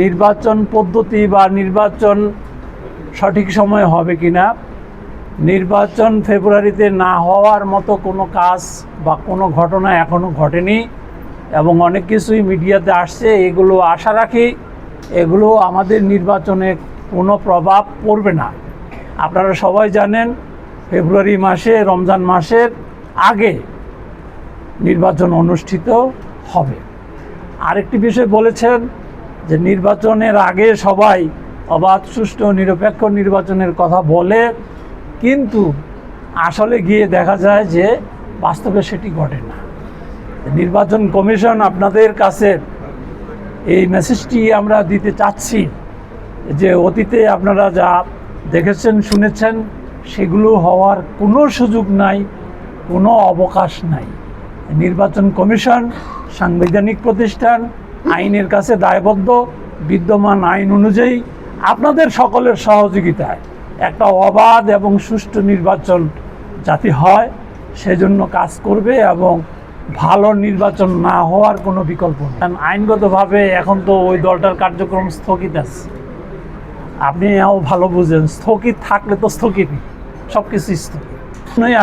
নির্বাচন পদ্ধতি বা নির্বাচন সঠিক সময় হবে কি না নির্বাচন ফেব্রুয়ারিতে না হওয়ার মতো কোনো কাজ বা কোনো ঘটনা এখনও ঘটেনি এবং অনেক কিছুই মিডিয়াতে আসছে, এগুলো আশা রাখি এগুলো আমাদের নির্বাচনে কোনো প্রভাব পড়বে না। আপনারা সবাই জানেন, ফেব্রুয়ারি মাসে, রমজান মাসের আগে নির্বাচন অনুষ্ঠিত হবে। আরেকটি বিষয় বলেছেন যে নির্বাচনের আগে সবাই অবাধ, সুষ্ঠু, নিরপেক্ষ নির্বাচনের কথা বলে, কিন্তু আসলে গিয়ে দেখা যায় যে বাস্তবে সেটি ঘটে না। নির্বাচন কমিশন আপনাদের কাছে এই মেসেজটি আমরা দিতে চাচ্ছি যে অতীতে আপনারা যা দেখেছেন, শুনেছেন, সেগুলো হওয়ার কোনো সুযোগ নাই, কোনো অবকাশ নাই। নির্বাচন কমিশন, সাংবিধানিক প্রতিষ্ঠান আইনের কাছে দায়বদ্ধ, বিদ্যমান আইন অনুযায়ী আপনাদের সকলের সহযোগিতায় একটা অবাধ এবং সুষ্ঠু নির্বাচন যাতে হয়, সেজন্য কাজ করবে এবং ভালো নির্বাচন না হওয়ার কোনো বিকল্প কারণ আইনগতভাবে এখন তো ওই দলটার কার্যক্রম স্থগিত আছে। আপনি এও ভালো বুঝেন, স্থগিত থাকলে তো স্থগিত সব কিছু স্থগিত।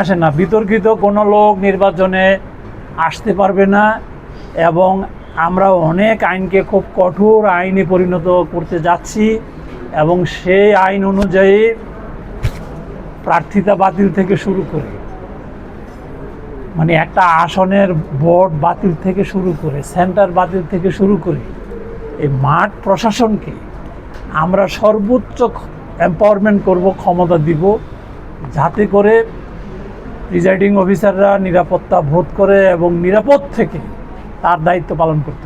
আসে না, বিতর্কিত কোনো লোক নির্বাচনে আসতে পারবে না এবং আমরা অনেক আইনকে খুব কঠোর আইনে পরিণত করতে যাচ্ছি এবং সেই আইন অনুযায়ী প্রার্থিতা বাতিল থেকে শুরু করে মানে একটা আসনের বোর্ড বাতিল থেকে শুরু করে, সেন্টার বাতিল থেকে শুরু করে, এই মাঠ প্রশাসনকে আমরা সর্বোচ্চ এম্পাওয়ারমেন্ট করব, ক্ষমতা দিব, যাতে করে প্রিজাইডিং অফিসাররা নিরাপত্তা বোধ করে এবং নিরাপদ থেকে তার দায়িত্ব পালন করতে